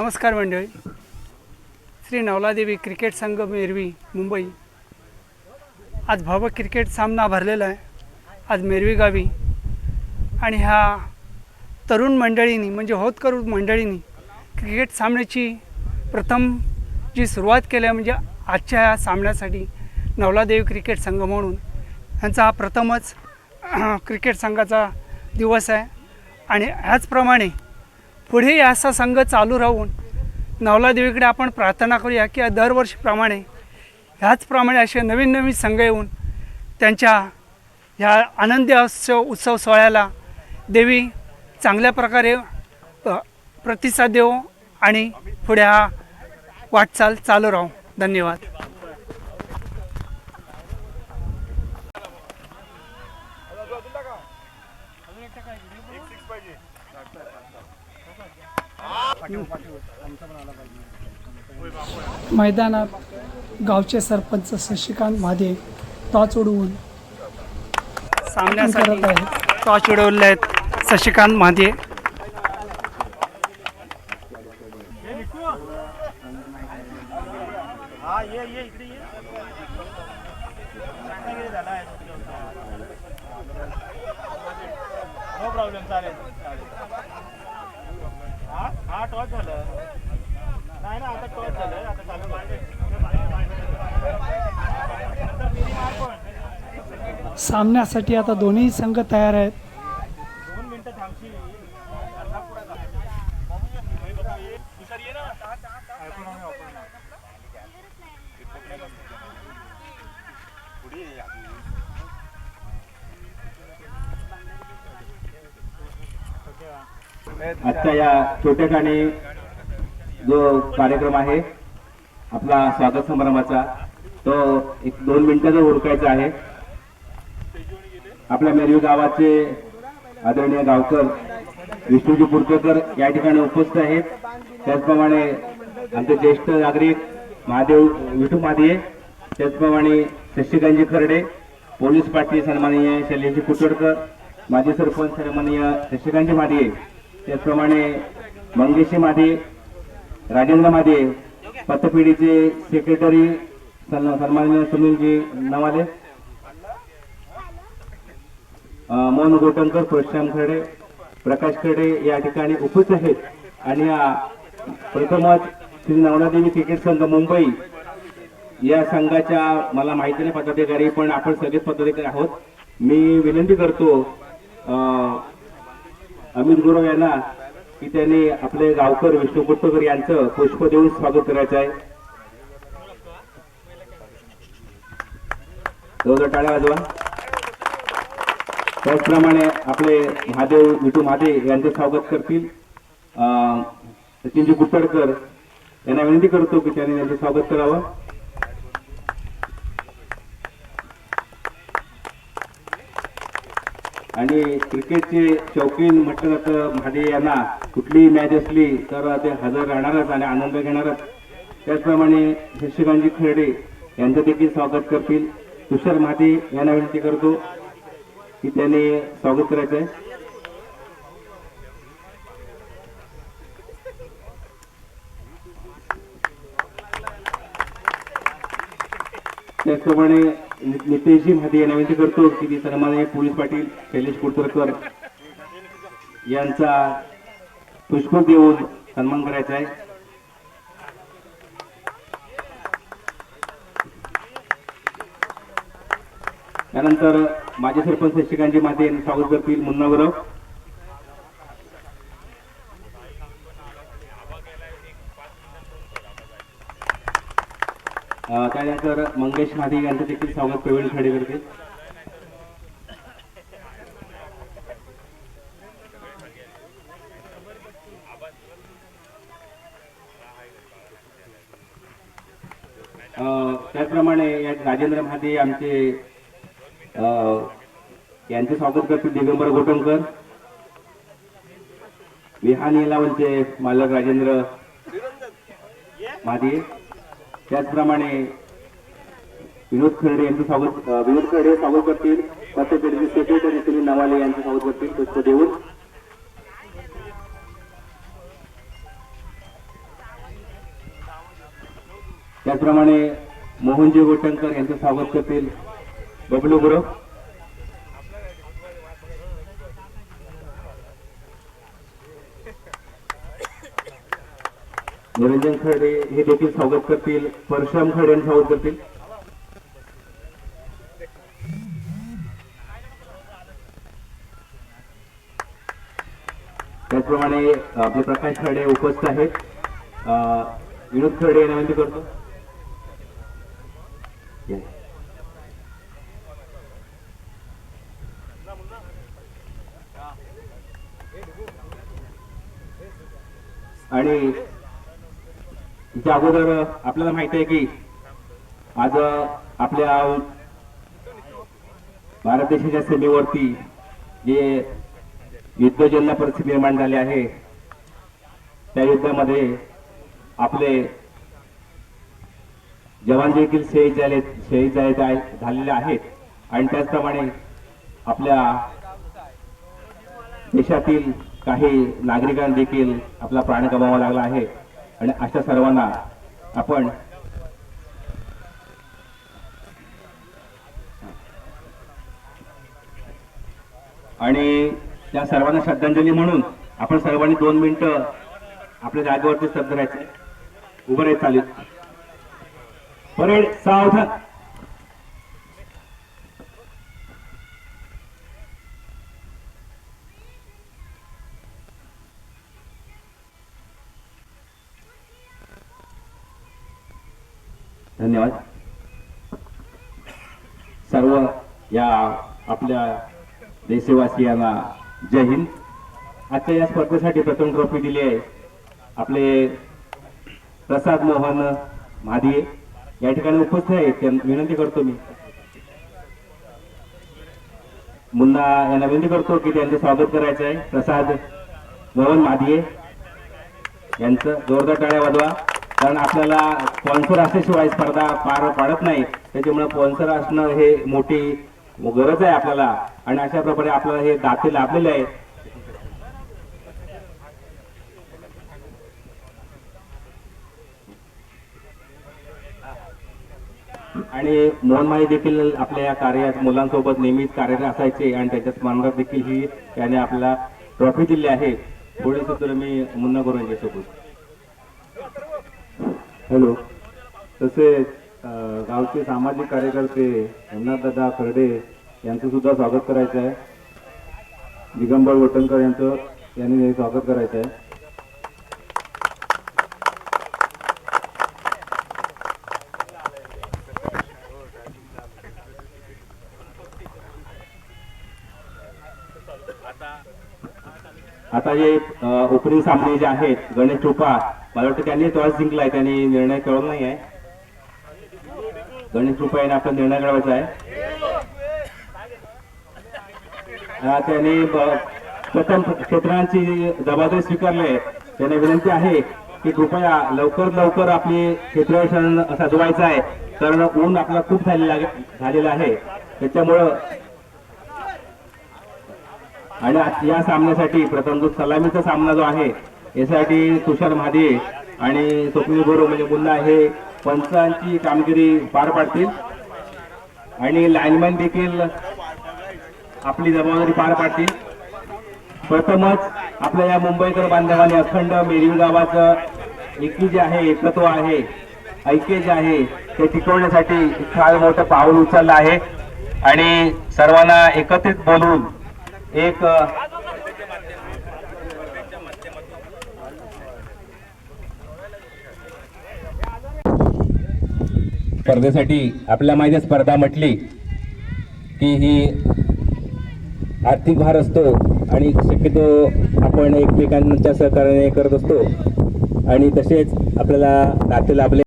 नमस्कार मंडळी. श्री नवलादेवी क्रिकेट संघ मेरवी मुंबई. आज भव्य क्रिकेट सामना भरलेला आहे. आज मेरवी गावी. आणि ह्या तरुण मंडळींनी म्हणजे होतकरू मंडळींनी क्रिकेट सामन्याची प्रथम जी सुरुवात केली आहे म्हणजे आजच्या ह्या सामन्यासाठी नवलादेवी क्रिकेट संघ म्हणून ह्यांचा हा प्रथमच क्रिकेट संघाचा दिवस आहे. आणि ह्याचप्रमाणे पुढेही असा संघ चालू राहून नवलादेवीकडे आपण प्रार्थना करूया की दरवर्षीप्रमाणे ह्याचप्रमाणे असे नवीन नवीन संघ येऊन त्यांच्या ह्या आनंदी उत्सव उत्सव सोहळ्याला देवी चांगल्या प्रकारे प्रतिसाद देऊ आणि पुढे हा वाटचाल चालू राहू. धन्यवाद. मैदानात गावचे सरपंच शशिकांत महादेव टॉच उडवून सामन्यासाठी टॉच उडवले आहेत शशिकांत महादेव. हा ये ये इकडे ये. रत्नागिरी झाला आहे नो प्रॉब्लेम चालेल चालेल. हा। हा टॉच झालं नाही ना आता टॉच झालं आता चालू नंतर फेरी मार पण सामन्यासाठी आता दोन्ही संघ तयार आहेत. दोन मिनिटं थांबशी हुशार ये ना. आजच्या या छोट्या छोट्याखानी जो कार्यक्रम आहे आपला स्वागत समारंभाचा तो एक दोन मिनिटाचा ओळखायचा आहे. आपल्या मेरवी गावाचे आदरणीय गावकर विष्णूजी पुरकेकर या ठिकाणी उपस्थित आहेत. त्याचप्रमाणे आमचे ज्येष्ठ नागरिक महादेव विठू महादे त्याचप्रमाणे शशिकांतजी खर्डे पोलीस पाटील सन्माननीय शैलेशजी कुटडकर माजी सरपंच सन्माननीय शशिकांतजी महादे त्याचप्रमाणे मंगेशी मादे राजेंद्र मादे पतपिढीचे सेक्रेटरी सन्मान्य सुनीलजी नवाले मोहन गोटंकर परशुराम खर्डे प्रकाश खडे या ठिकाणी उपस्थित आहेत. आणि प्रथमच श्री नवनादेवी क्रिकेट संघ मुंबई या संघाच्या मला माहिती नाही पदाधिकारी पण आपण सगळेच पदाधिकारी आहोत. मी विनंती करतो अं, अमित गुरव यांना की त्यांनी आपले गावकर विष्णू कुट्टकर यांचं पुष्प देऊन स्वागत करायचं आहे. जवळ टाळ्या वाजवा. त्याचप्रमाणे आपले महादेव विठू महादेव यांचं स्वागत करतील. अं, सचिनजी कुट्टडकर यांना विनंती करतो की त्यांनी यांचं स्वागत करावं. आणि क्रिकेटचे शौकीन म्हटलं जातं महादे यांना कुठलीही मॅच असली तर ते हजर राहणारच आणि आनंद घेणारच. त्याचप्रमाणे शशिकांतजी खर्डे यांचं देखील स्वागत करतील. तुषार महादे यांना विनंती करतो की त्यांनी स्वागत करायचं आहे त्याचप्रमाणे नितेशजी महादे यांना विनंती करतो. की ती सन्माननीय पोलीस पाटील शैलेश कुडतरकर यांचा पुष्कळ देऊन सन्मान करायचा आहे. त्यानंतर माजी सरपंच शशिकांतजी माते यांनी स्वागत करतील मुन्ना त्यानंतर मंगेश मादी यांचं देखील स्वागत प्रवीण खडे करतील अं, त्याचप्रमाणे या राजेंद्र महादे आमचे अं, यांचे स्वागत करतील दिगंबर गोटमकर विहान येलावलचे मालक राजेंद्र महादे. त्याचप्रमाणे विनोद खरडे यांचं स्वागत विनोद खरडे स्वागत करतील. पत्रपेढीचे सेक्रेटरी सुनील नवाले यांचं स्वागत करतील पुष्प देऊन. त्याचप्रमाणे मोहनजी गोटंकर यांचं स्वागत करतील. बबलू गुरव निरंजन खडे हे देखील स्वागत करतील. परशुराम खर्डे स्वागत करतील. त्याचप्रमाणे आपले प्रकाश खडे उपस्थित आहेत. विनोद खडे विनंती करतो. आणि इथे अगोदर आपल्याला माहीत आहे की आज आपल्या भारत देशाच्या सीमेवरती जे युद्धजन्य परिस्थिती निर्माण झाली आहे त्या युद्धामध्ये आपले जवान देखील शहीद झाले शहीद झाले झालेले आहेत. आणि त्याचप्रमाणे आपल्या देशातील काही नागरिकांना देखील आपला प्राण गमावा लागला आहे. आणि अशा सर्वांना आपण आणि त्या सर्वांना श्रद्धांजली म्हणून आपण सर्वांनी दोन मिनिटं आपल्या जागेवरती स्तब्ध राहायचे. उभं राहायचं चालेल परेड सावधान सर्व या आपल्या देशवासियांना जय हिंद. आजच्या या स्पर्धेसाठी प्रथम ट्रॉफी दिली आहे आपले प्रसाद मोहन महादिये. या ठिकाणी उपस्थित आहेत त्यांना विनंती करतो मी. मुन्ना यांना विनंती करतो की त्यांचं स्वागत करायचं आहे. प्रसाद मोहन माधिये यांचं जोरदार टाळ्या वाजवा. कारण आपल्याला स्पॉन्सर असल्याशिवाय स्पर्धा पार पाडत नाही त्याच्यामुळे स्पॉन्सर असणं हे मोठी गरज आहे आपल्याला. आणि अशा प्रकारे आपल्याला हे दाते लाभलेले आहे आणि मोहनमाई देखील आपल्या या कार्यात मुलांसोबत नेहमीच कार्यरत असायचे आणि त्याच्या स्मरणात देखील ही त्याने आपल्याला ट्रॉफी दिली आहे. पुढे सूत्र मी मुन्ना करून यांच्यासोबत हॅलो तसेच गावचे सामाजिक कार्यकर्ते दादा खर्डे यांचं सुद्धा स्वागत करायचं आहे. दिगंबर वटणकर यांचं यांनी स्वागत करायचं आहे. आता जे ओपनिंग सामने जे आहेत गणेश टोपा मला वाटतं त्यांनी टॉस जिंकलाय त्यांनी निर्णय कळवला नाही आहे गणेश रुपयाने आपला निर्णय घडवायचा आहे. त्यांनी प्रथम क्षेत्रांची जबाबदारी स्वीकारली आहे. त्यांना विनंती आहे की कृपया लवकर लवकर आपली क्षेत्ररक्षण सजवायचं आहे. कारण ऊन आपला खूप झालेला आहे- झालेला आहे. त्याच्यामुळं आणि या सामन्यासाठी प्रथम जो सलामीचा सामना जो आहे यासाठी तुषार महादे आणि स्वप्नील गुरु म्हणजे मुन्ना हे पंचांची कामगिरी पार पाडतील. आणि लाईनमॅन देखील आपली जबाबदारी पार पाडतील. प्रथमच आपल्या या मुंबईकर बांधवांनी अखंड मेरीव गावाचं एकी जे आहे एकत्व आहे ऐक्य जे आहे ते टिकवण्यासाठी फार मोठं पाऊल उचललं आहे. आणि सर्वांना एकत्रित बोलून एक स्पर्धेसाठी आपल्या माहिती स्पर्धा म्हटली की ही आर्थिक भार असतो आणि शक्यतो आपण एकमेकांच्या सहकार्याने करत असतो. आणि तसेच आपल्याला नाते लाभले